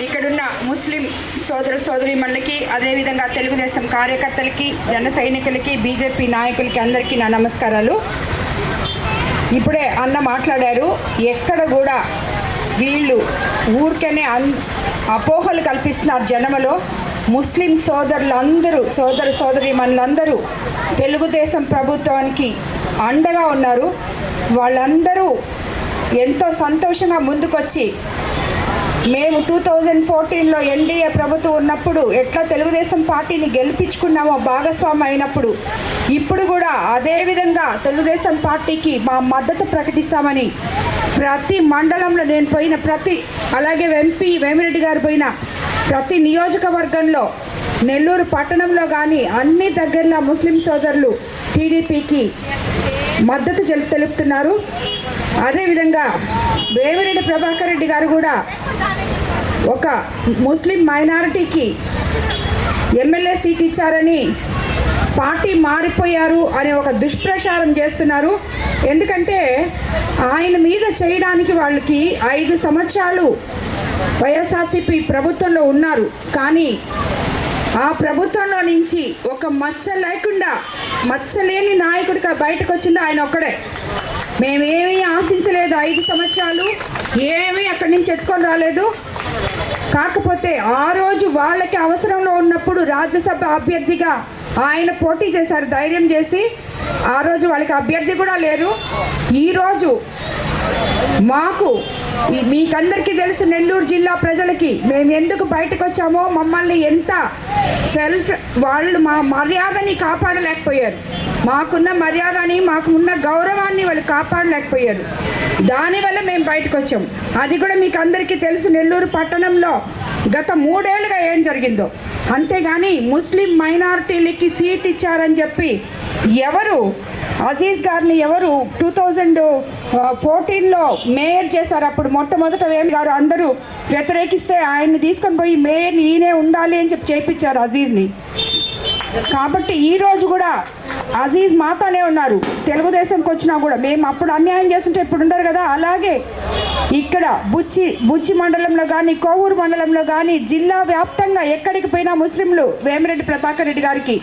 ఇక్కడున్న ముస్లిం సోదర సోదరీమణులకి అదేవిధంగా తెలుగుదేశం కార్యకర్తలకి జన సైనికులకి బీజేపీ నాయకులకి అందరికీ నా నమస్కారాలు. ఇప్పుడే అన్న మాట్లాడారు ఎక్కడ కూడా వీళ్ళు ఊరికనే అన్ అపోహలు కల్పిస్తున్నారు జనమలో. ముస్లిం సోదరులందరూ సోదర సోదరీమణులందరూ తెలుగుదేశం ప్రభుత్వానికి అండగా ఉన్నారు. వాళ్ళందరూ ఎంతో సంతోషంగా ముందుకొచ్చి మేము టూ థౌజండ్ ఫోర్టీన్లో ఎన్డీఏ ప్రభుత్వం ఉన్నప్పుడు ఎట్లా తెలుగుదేశం పార్టీని గెలిపించుకున్నామో భాగస్వామి అయినప్పుడు ఇప్పుడు కూడా అదే విధంగా తెలుగుదేశం పార్టీకి మా మద్దతు ప్రకటిస్తామని ప్రతి మండలంలో నేను పోయిన ప్రతి అలాగే ఎంపీ వేమిరెడ్డి గారు పోయిన ప్రతి నియోజకవర్గంలో నెల్లూరు పట్టణంలో కానీ అన్ని దగ్గరలో ముస్లిం సోదరులు టీడీపీకి మద్దతు తెలుపుతున్నారు. అదేవిధంగా వేమిరెడ్డి ప్రభాకర్ రెడ్డి గారు కూడా ఒక ముస్లిం మైనారిటీకి ఎమ్మెల్యే సీట్ ఇచ్చారని పార్టీ మారిపోయారు అనే ఒక దుష్ప్రచారం చేస్తున్నారు. ఎందుకంటే ఆయన మీద చేయడానికి వాళ్ళకి ఐదు సంవత్సరాలు వైఎస్ఆర్సీపీ ప్రభుత్వంలో ఉన్నారు. కానీ ఆ ప్రభుత్వంలో నుంచి ఒక మచ్చ లేకుండా మచ్చలేని నాయకుడిగా బయటకు వచ్చింది ఆయన ఒక్కడే. మేమేమీ ఆశించలేదు ఐదు సంవత్సరాలు ఏమీ అక్కడి నుంచి ఎత్తుకొని రాలేదు. కాకపోతే ఆ రోజు వాళ్ళకి అవసరంలో ఉన్నప్పుడు రాజ్యసభ అభ్యర్థిగా ఆయన పోటీ చేశారు ధైర్యం చేసి. ఆ రోజు వాళ్ళకి అభ్యర్థి కూడా లేరు. ఈరోజు మాకు మీకందరికీ తెలుసు నెల్లూరు జిల్లా ప్రజలకి మేము ఎందుకు బయటకు వచ్చామో మమ్మల్ని ఎంత సెల్ఫ్ వాళ్ళు మా మర్యాదని కాపాడలేకపోయారు. మాకున్న మర్యాదని మాకు ఉన్న గౌరవాన్ని వాళ్ళు కాపాడలేకపోయారు. దానివల్ల మేము బయటకు వచ్చాం అది కూడా మీకు అందరికీ తెలుసు నెల్లూరు పట్టణంలో గత మూడేళ్ళుగా ఏం జరిగిందో. అంతేగాని ముస్లిం మైనారిటీలకి సీట్ ఇచ్చారని చెప్పి ఎవరు అజీజ్ గారిని ఎవరు టూ థౌజండ్ ఫోర్టీన్లో మేయర్ చేశారు. అప్పుడు మొట్టమొదట వేమ్ గారు అందరూ వ్యతిరేకిస్తే ఆయన్ని తీసుకొని పోయి మేయర్ ఈయనే ఉండాలి అని చెప్పి చేయించారు అజీజ్ని. కాబట్టి ఈ రోజు కూడా అజీజ్ మాతోనే ఉన్నారు. తెలుగుదేశంకి వచ్చినా కూడా మేము అప్పుడు అన్యాయం చేస్తుంటే ఇప్పుడు ఉండరు కదా? అలాగే ఇక్కడ బుచ్చి బుచ్చి మండలంలో కానీ కోవూరు మండలంలో కానీ జిల్లా వ్యాప్తంగా ఎక్కడికి పోయినా ముస్లింలు వేమిరెడ్డి ప్రభాకర్ రెడ్డి గారికి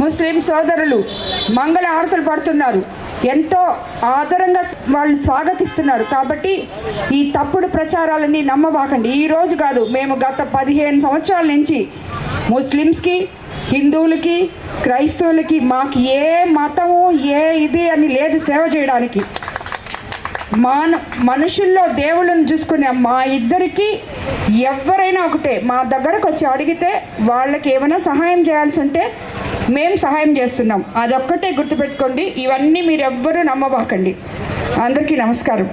ముస్లిం సోదరులు మంగళ ఆరతులు పడుతున్నారు. ఎంతో ఆదరంగా వాళ్ళు స్వాగతిస్తున్నారు. కాబట్టి ఈ తప్పుడు ప్రచారాలన్నీ నమ్మబాకండి. ఈ రోజు కాదు మేము గత పదిహేను సంవత్సరాల నుంచి ముస్లిమ్స్కి హిందువులకి క్రైస్తవులకి మాకు ఏ మతము ఏ ఇది అని లేదు సేవ చేయడానికి. మాన మనుషుల్లో దేవుళ్ళని చూసుకునే మా ఇద్దరికి ఎవరైనా ఒకటే మా దగ్గరకు వచ్చి అడిగితే వాళ్ళకి ఏమైనా సహాయం చేయాల్సి ఉంటే మేము సహాయం చేస్తున్నాం. అదొక్కటే గుర్తుపెట్టుకోండి ఇవన్నీ మీరు ఎవ్వరూ నమ్మబాకండి. అందరికీ నమస్కారం.